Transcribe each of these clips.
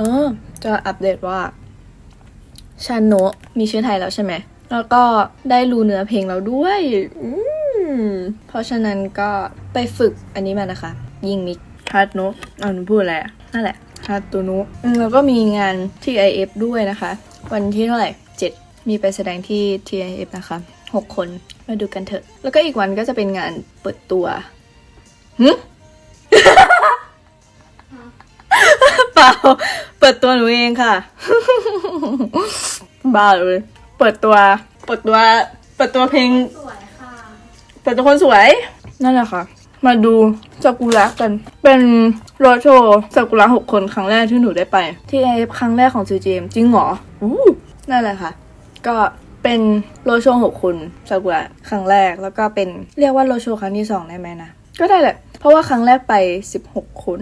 เออ จะอัปเดตว่าชาโนะมีชื่อไทยแล้วใช่ไหม แล้วก็ได้รู้เนื้อเพลงเราด้วยอืมเพราะฉะนั้นก็ไปฝึกอันนี้มานะคะ ยิงมิกฮาร์ดโนะอ่าหนูพูดอะไรอะนั่นแหละฮาร์ดตัวนุอืมแล้วก็มีงาน TIF ด้วยนะคะ วันที่เท่าไหร่ 7 มีไปแสดงที่ TIF นะคะ 6 คนมาดูกันเถอะ แล้วก็อีกวันก็จะเป็นงานเปิดตัวหึเปล่า เปิดตัวหนูเองค่ะ บ้าเลย เปิดตัว เปิดตัว เปิดตัวเพลง สวยค่ะเปิดตัวคนสวย นั่นแหละค่ะ มาดูซากุระกัน เป็นโรดโชว์ซากุระหกคนครั้งแรกที่หนูได้ไป ที่เอฟครั้งแรกของซีเจมจริงเหรออู้นั่นแหละค่ะ ก็เป็นโรโชว์หกคนซากุระครั้งแรกแล้วก็เป็นเรียกว่าโรโชว์ครั้งที่สองได้ไหมนะ ก็ได้แหละ เพราะว่าครั้งแรกไป 16 คน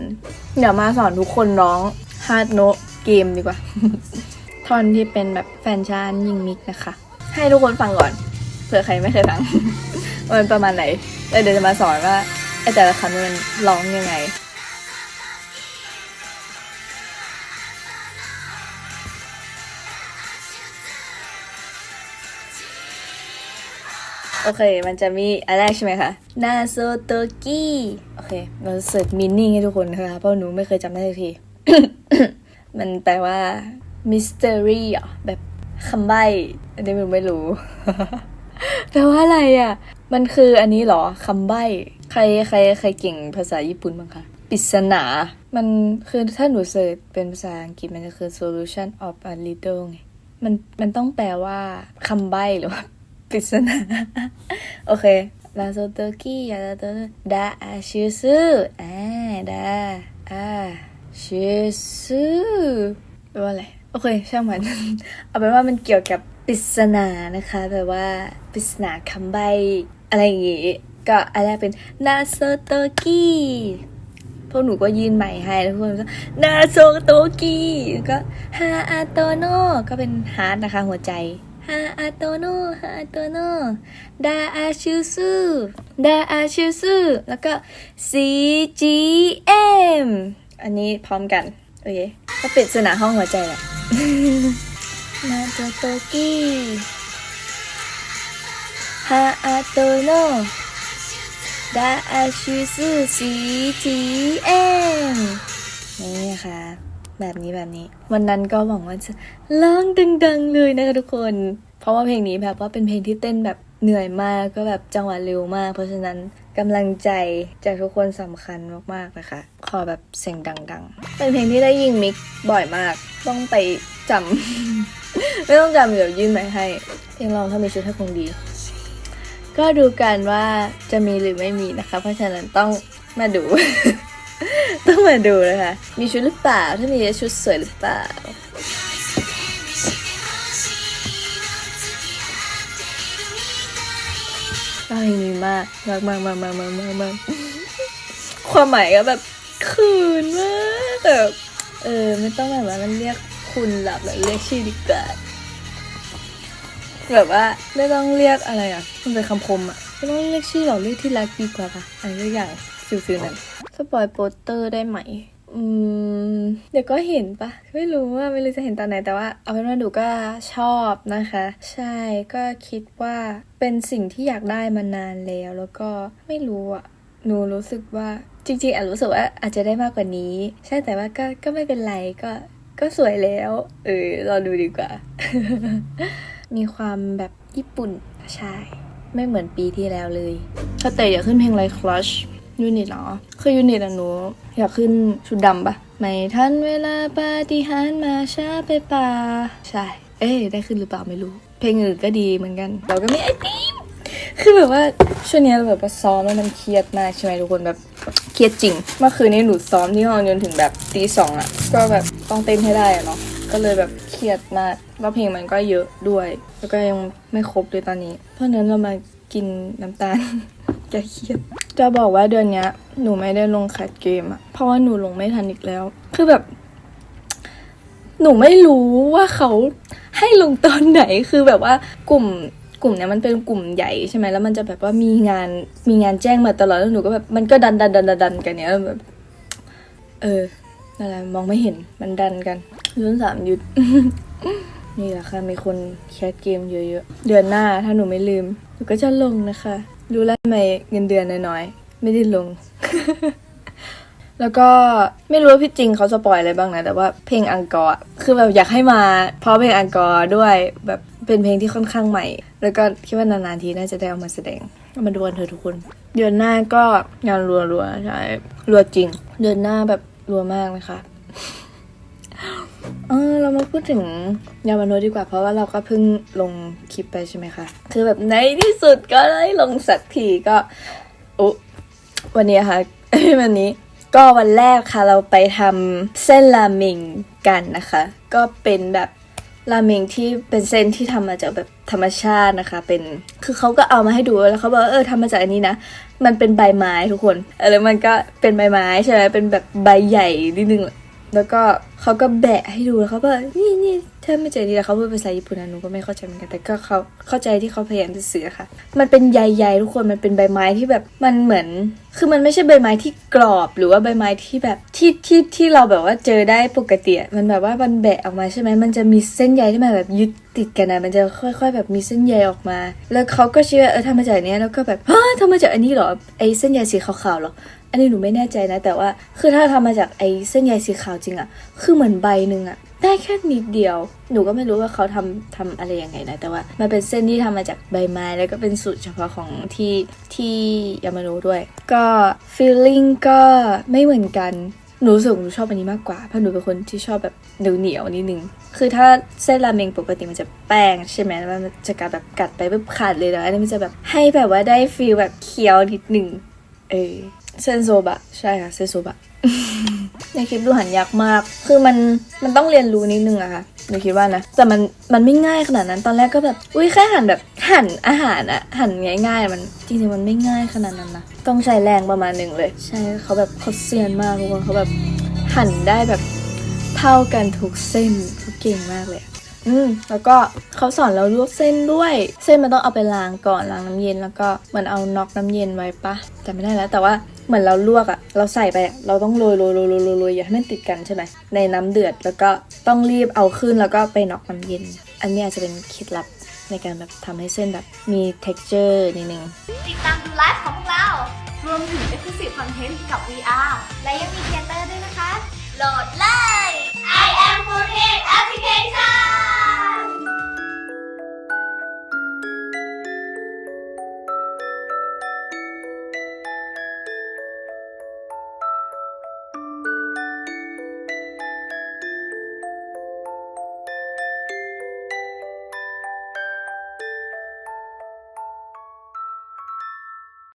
เดี๋ยวมาสอนทุกคนร้องฮาร์ดโนเกมดีกว่า ท่อนที่เป็นแบบแฟนชานยิงมิกนะคะ ให้ทุกคนฟังก่อน เผื่อใครไม่เคยฟัง มันประมาณไหนแล้วเดี๋ยวจะมาสอนว่าไอแต่ละคำมันร้องยังไงโอเค มันจะมีอันแรกใช่ไหมคะ นาโซโตกิโอ เค เราเสิร์ชมินนิ่งให้ทุกคนนะคะเพราะหนูไม่เคยจำได้สักที มันแปลว่ามิส t ต r รี่อะแบบคำใบ้อันนี้หนูไม่รู้แปลว่าอะไรอะ มันคืออันนี้เหรอคำใบ้ ใครใครใครเก่งภาษาญี่ปุ่นบ้างคะปริศนา มันคือถ้าหนูเสิร์ชเป็นภาษาอังกฤษมันจะคือ solution of a riddle ไง มันมันต้องแปลว่าคำใบ้หรือว่าปริศนา โอเคาโซโตกิยาลาโตดาอาชิซึอ่าดาอาชิซึแปลว่าอะไร โอเค ช่างมัน เอาเป็นว่ามันเกี่ยวกับปริศนานะคะแบบว่าปริศนาคำใบ อะไรอย่างงี้ ก็อันแรกเป็นนาโซโตกิพวกหนูก็ยืนใหม่ให้แล้วพวกหนูก็นาโซโตกิก็ฮาอาโตโนก็เป็นฮาร์ดนะคะหัวใจ ฮาอาโตโนฮาอาโตโนดาอาชูซูดาอาชูซูแล้วก็ C G M อันนี้พร้อมกัน โอเคก็ปิดสนาห้องหัวใจแหละนาโตโตกิฮาอาโตโนดาอาชูซู C G M นี่ค่ะ แบบนี้แบบนี้ วันนั้นก็หวังว่าจะร้องดัง ๆ เลยนะคะทุกคน เพราะว่าเพลงนี้แบบว่าเป็นเพลงที่เต้นแบบเหนื่อยมากก็แบบจังหวะเร็วมาก เพราะฉะนั้นกำลังใจจากทุกคนสำคัญมากๆนะคะ ขอแบบเสียงดัง ๆ เป็นเพลงที่ได้ยิงมิกบ่อยมาก ต้องไปจำ ไม่ต้องจำเดี๋ยวยื่นไปให้ เพลงร้องถ้ามีชุดให้คงดี ก็ดูกันว่าจะมีหรือไม่มีนะคะ เพราะฉะนั้นต้องมาดู ต้องมาดูนะคะ มีชุดหรือเปล่า ถ้ามีชุดสวยหรือเปล่าชอบเพลงนี้มากมากมากมากมากมากมากมากความหมายก็แบบคืนมากแบบเออ ไม่ต้องแบบว่ามันเรียกคุณหลับแบบเรียกชื่อดีกว่าแบบว่าไม่ต้องเรียกอะไรอะ มันเป็นคำคมอะไม่ต้องเรียกชื่อหรอกเรียกที่รักดีกว่าค่ะอะไรสักอย่าง ฟิลฟิลนั้นสปอยโปสเตอร์ได้ไหม อืม เดี๋ยวก็เห็นปะไม่รู้ว่าไม่รู้จะเห็นตอนไหนแต่ว่า เอาเป็นว่าหนูก็ชอบนะคะ ใช่ก็คิดว่าเป็นสิ่งที่อยากได้มานานแล้ว แล้วก็ไม่รู้อะหนูรู้สึกว่าจริงๆอาจรู้สึกว่าอาจจะได้มากกว่านี้ ใช่แต่ว่าก็ก็ไม่เป็นไรก็ก็สวยแล้ว เออรอดูดีกว่า มีความแบบญี่ปุ่นใช่ ไม่เหมือนปีที่แล้วเลยถ้าแต่อยากขึ้นเพลงอะไรคลัช ยูนิตเหรอ คือยูนิตอะหนู อยากขึ้นชุดดำปะไม่ทันเวลาปาฏิหาริย์มาช้าไปป่า ใช่ เอ๊ได้ขึ้นหรือเปล่าไม่รู้ เพลงอื่นก็ดีเหมือนกัน เราก็มีไอติมคือแบบว่าช่วงนี้เราแบบว่าซ้อมแล้วมันเครียดมากใช่ไหมทุกคนแบบเครียดจริง เมื่อคืนนี้หนูซ้อมที่ห้องจนถึงแบบตีสองอะก็แบบต้องเต้นให้ได้อะเนาะ ก็เลยแบบเครียดมาก แล้วเพลงมันก็เยอะด้วย แล้วก็ยังไม่ครบเลยตอนนี้ เพราะนั้นเรามากินน้ำตาลแกเครียด จะบอกว่าเดือนนี้หนูไม่ได้ลงแคดเกมอะเพราะว่าหนูลงไม่ทันอีกแล้ว คือแบบ หนูไม่รู้ว่าเขาให้ลงตอนไหนคือแบบว่ากลุ่มกลุ่มเนี้ยมันเป็นกลุ่มใหญ่ใช่ไหมแล้วมันจะแบบว่ามีงานมีงานแจ้งมาตลอดแล้วหนูก็แบบมันก็ดันดันดันดันดันกันเนี้ยแล้วแบบ เอออะไรมองไม่เห็นมันดันกันรุ่นสามยุดนี่แหละค่ะมีคนแคสเกมเยอะๆ เดือนหน้าถ้าหนูไม่ลืม หนูก็จะลงนะคะ รู้แล้วทำไมเงินเดือนน้อยๆ ไม่ได้ลง แล้วก็ไม่รู้ว่าพี่จริงเขาสปอยอะไรบ้างนะ แต่ว่าเพลงอังกอร์คือแบบอยากให้มาเพราะเพลงอังกอร์ด้วยแบบเป็นเพลงที่ค่อนข้างใหม่ แล้วก็คิดว่านานๆทีน่าจะได้เอามาแสดงเอามาดูกันเถอะทุกคน เดือนหน้าก็งานรัวๆใช่รัวจริง เดือนหน้าแบบรัวมากนะคะ เออเรามาพูดถึงยามาโนดีกว่าเพราะว่าเราก็เพิ่งลงคลิปไปใช่ไหมคะ คือแบบในที่สุดก็ได้ลงสักทีก็อุวันนี้ค่ะ วันนี้ก็วันแรกค่ะเราไปทำเส้นราเมงกันนะคะ ก็เป็นแบบราเมงที่เป็นเส้นที่ทำมาจากแบบธรรมชาตินะคะ เป็นคือเขาก็เอามาให้ดูแล้วเขาบอกว่าเออทำมาจากอันนี้นะ มันเป็นใบไม้ทุกคนแล้วมันก็เป็นใบไม้ใช่ไหมเป็นแบบใบใหญ่นิดนึง แล้วก็เขาก็แบะให้ดูแล้วเขาบอกนี่นี่เธอไม่เจอดีแล้วเขาพูดภาษาญี่ปุ่นนะหนูก็ไม่เข้าใจเหมือนกันแต่ก็เขาเข้าใจที่เขาพยายามจะสื่อค่ะ มันเป็นใยๆทุกคนมันเป็นใบไม้ที่แบบมันเหมือน คือมันไม่ใช่ใบไม้ที่กรอบหรือว่าใบไม้ที่แบบที่ที่ที่เราแบบว่าเจอได้ปกติมันแบบว่ามันแบะออกมาใช่ไหมมันจะมีเส้นใยที่มันแบบยึดติดกันนะมันจะค่อย ๆ แบบมีเส้นใยออกมา แล้วเขาก็เชื่อเออทำมาจากเนี้ยแล้วก็แบบฮะทำมาจากอันนี้เหรอไอเส้นใยสีขาวๆหรอ นนี้หนูไม่แน่ใจนะ แต่ว่าคือถ้าทำมาจากไอ้เส้นใยสีขาวจริงอะคือเหมือนใบหนึ่งอะได้แค่นิดเดียว หนูก็ไม่รู้ว่าเขาทำทำอะไรยังไงนะ แต่ว่ามันเป็นเส้นที่ทำมาจากใบไม้ แล้วก็เป็นสูตรเฉพาะของที่ที่ยามาโนะด้วย ก็ feeling ก็ไม่เหมือนกันหนูรู้สึกหนูชอบอันนี้มากกว่าเพราะหนูเป็นคนที่ชอบแบบเหนียวเหนียวนิดนึง คือถ้าเส้นราเมงปกติมันจะแป้งใช่ไหมแล้วมันจะกัดแบบกัดไปปุ๊บขาดเลยแล้วอันนี้มันจะแบบให้แบบว่าได้ฟีลแบบเคี้ยวนิดนึงเออ เซนโซบะ ใช่ค่ะเซนโซบะ ในคลิปดูหันยากมาก คือมันมันต้องเรียนรู้นิดนึงอะค่ะหนูคิดว่านะ แต่มันมันไม่ง่ายขนาดนั้น ตอนแรกก็แบบ อุ้ยแค่หั่นแบบหั่นอาหารอะหั่นง่ายๆ มันจริงๆมันไม่ง่ายขนาดนั้นนะ ต้องใช้แรงประมาณหนึ่งเลย ใช่เขาแบบเขาเซียนมากทุกคนเขาแบบหั่นได้แบบเท่ากันทุกเส้นเขาเก่งมากเลย อืมแล้วก็เขาสอนเราลวกเส้นด้วย เส้นมันต้องเอาไปล้างก่อนล้างน้ำเย็นแล้วก็เหมือนเอาน็อกน้ำเย็นไว้ปะแต่ไม่ได้แล้ว แต่ว่าเหมือนเราลวกอะ่ะ เราใส่ไปอะเราต้องโรยโรยโรยโรยโรยอย่าให้มันติดกันใช่ไหมในน้ำเดือดแล้วก็ต้องรีบเอาขึ้นแล้วก็ไปน็อกน้ำเย็น อันนี้อาจจะเป็นเคล็ดลับในการแบบทำให้เส้นแบบมี texture นิดนึงติดตามดูไลฟ์ของพวกเรา รวมถึง exclusive content กับ VR และยังมีเทเตอร์ด้วยนะคะ โหลดเลย I am Foodhead Application